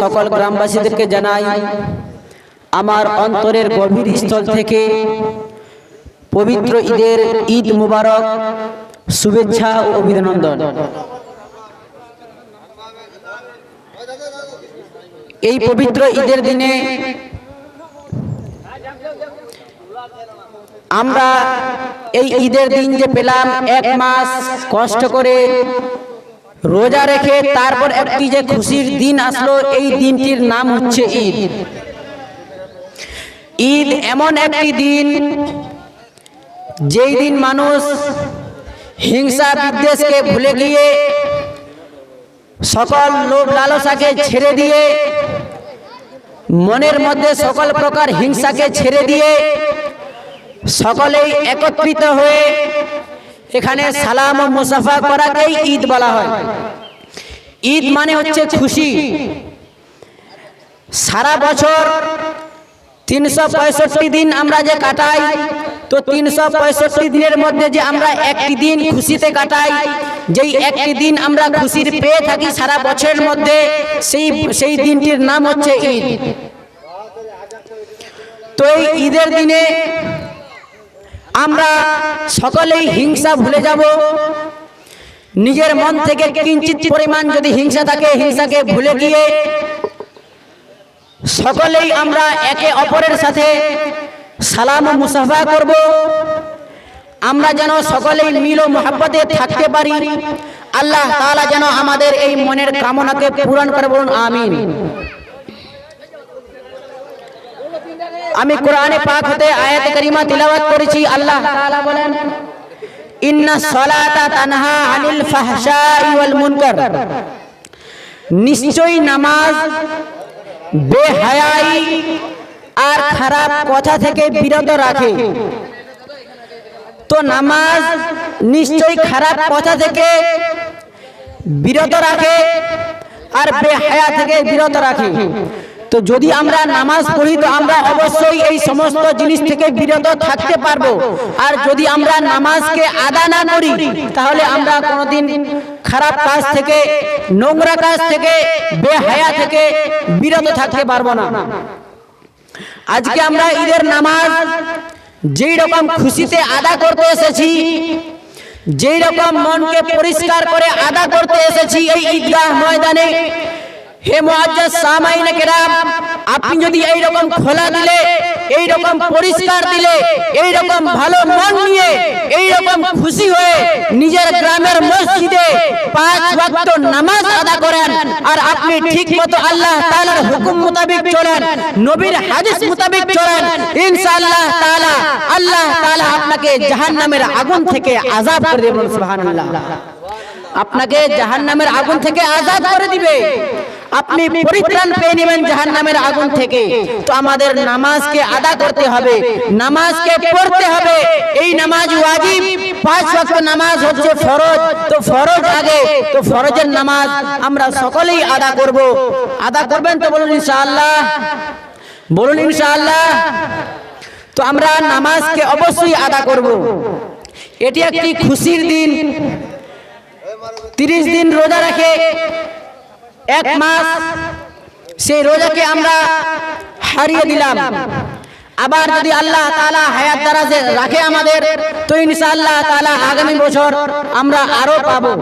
সকল গ্রামবাসীদেরকে জানাই, আমার অন্তরের গভীর স্থল থেকে পবিত্র ঈদের ঈদ মুবারক শুভেচ্ছা ও অভিনন্দন। এই পবিত্র ঈদের দিনে আমরা এই ঈদের দিন যে পেলাম, এক মাস কষ্ট করে রোজা রেখে তারপর একটি যে খুশির দিন আসলো, এই দিনটির নাম হচ্ছে ঈদ। ঈদ এমন একটি দিন যেই দিন মানুষ হিংসা বিদ্বেষকে ভুলে গিয়ে সকল লোভ লালসাকে ছেড়ে দিয়ে, মনের মধ্যে সকল প্রকার হিংসাকে ছেড়ে দিয়ে সকলেই একত্রিত হয়ে এখানে সালাম ও মুসাফা করাকেই ঈদ বলা হয়। ঈদ মানে হচ্ছে খুশি। সারা বছর তিনশো পঁয়ষট্টি দিন আমরা যে কাটাই, তো তিনশো পঁয়ষট্টি দিনের মধ্যে যে আমরা একটি দিন খুশিতে কাটাই, যেই একটি দিন আমরা খুশির পেয়ে থাকি সারা বছরের মধ্যে, সেই সেই দিনটির নাম হচ্ছে ঈদ। তো এই ঈদের দিনে আমরা সকলেই হিংসা ভুলে যাব। নিজের মন থেকে কিঞ্চিত পরিমাণ যদি হিংসা থাকে, হিংসাকে ভুলে গিয়ে সকলেই আমরা একে অপরের সাথে সালাম মুসাফা করব। আমরা যেন সকলেই মিল ও মোহাব্বতে থাকতে পারি। আল্লাহ তাআলা যেন আমাদের এই মনের কামনাকে পূরণ করে বলুন, আমিন। আমি কোরআনে পাক হতে আয়াত করিমা তিলাওয়াত করেছি, আল্লাহ তাআলা বলেন, ইন্না তানহা আনিল ফাহশাই ওয়াল মুনকার। নিশ্চয়ই নামাজ বেহায়াই আর খারাপ কথা থেকে বিরত রাখে। তো নামাজ নিশ্চয়ই খারাপ কথা থেকে বিরত রাখে আর বেহায়া থেকে বিরত রাখে। তো যদি আমরা নামাজ পড়ি, তো আমরা অবশ্যই এই সমস্ত জিনিস থেকে বিরত থাকতে পারব। আর যদি আমরা নামাজকে আদা না করি, তাহলে আমরা কোনোদিন খারাপ কাজ থেকে, নোংরা কাজ থেকে, বেহায়া থেকে বিরত থাকতে পারব না। আজকে আমরা ঈদের নামাজ যেই রকম খুশিতে আদা করতে এসেছি, যেই রকম মনকে পরিষ্কার করে আদা করতে এসেছি এই ঈদগাহ ময়দানে হে মুআজ্জাজ সামাইন কেরাম, আপনি যদি এই রকম খোলা দিলে এই রকম পরিষ্কার দিলে এই রকম ভালো মন নিয়ে এই রকম খুশি হয়ে নিজের গ্রামের মসজিদে পাঁচ ওয়াক্ত নামাজ আদা করেন আর আপনি ঠিকমতো আল্লাহ তাআলার হুকুম মোতাবেক চলেন, নবীর হাদিস মোতাবেক চলেন, ইনশাআল্লাহ তাআলা, আল্লাহ তাআলা আপনাকে জাহান্নামের আগুন থেকে আযাব করে দেবেন, সুবহানাল্লাহ। আপনাকে জাহান্নামের আগুন থেকে আজাদ করে দিবে। আপনি পরিত্রাণ পেয়ে নেবেন জাহান্নামের আগুন থেকে। তো আমাদের নামাজকে আদা করতে হবে। নামাজকে পড়তে হবে। এই নামাজ ওয়াজিব। পাঁচ ওয়াক্ত নামাজ হচ্ছে ফরজ। তো ফরজ আগে। তো ফরজের নামাজ আমরা সকলেই আদা করব। আদা করবেন তো বলুন ইনশাআল্লাহ। বলুন ইনশাআল্লাহ। তো আমরা নামাজকে অবশ্যই আদা করব। এটি একটি খুশির দিন। তিরিশ দিন রোজা রাখে। এক মাস সেই রোজাকে আমরা হারিয়ে দিলাম। আবার যদি আল্লাহ তালা হায়াত দ্বারা রাখে আমাদের, তো ইনশাআল্লাহ তালা আগামী বছর আমরা আরও পাবো।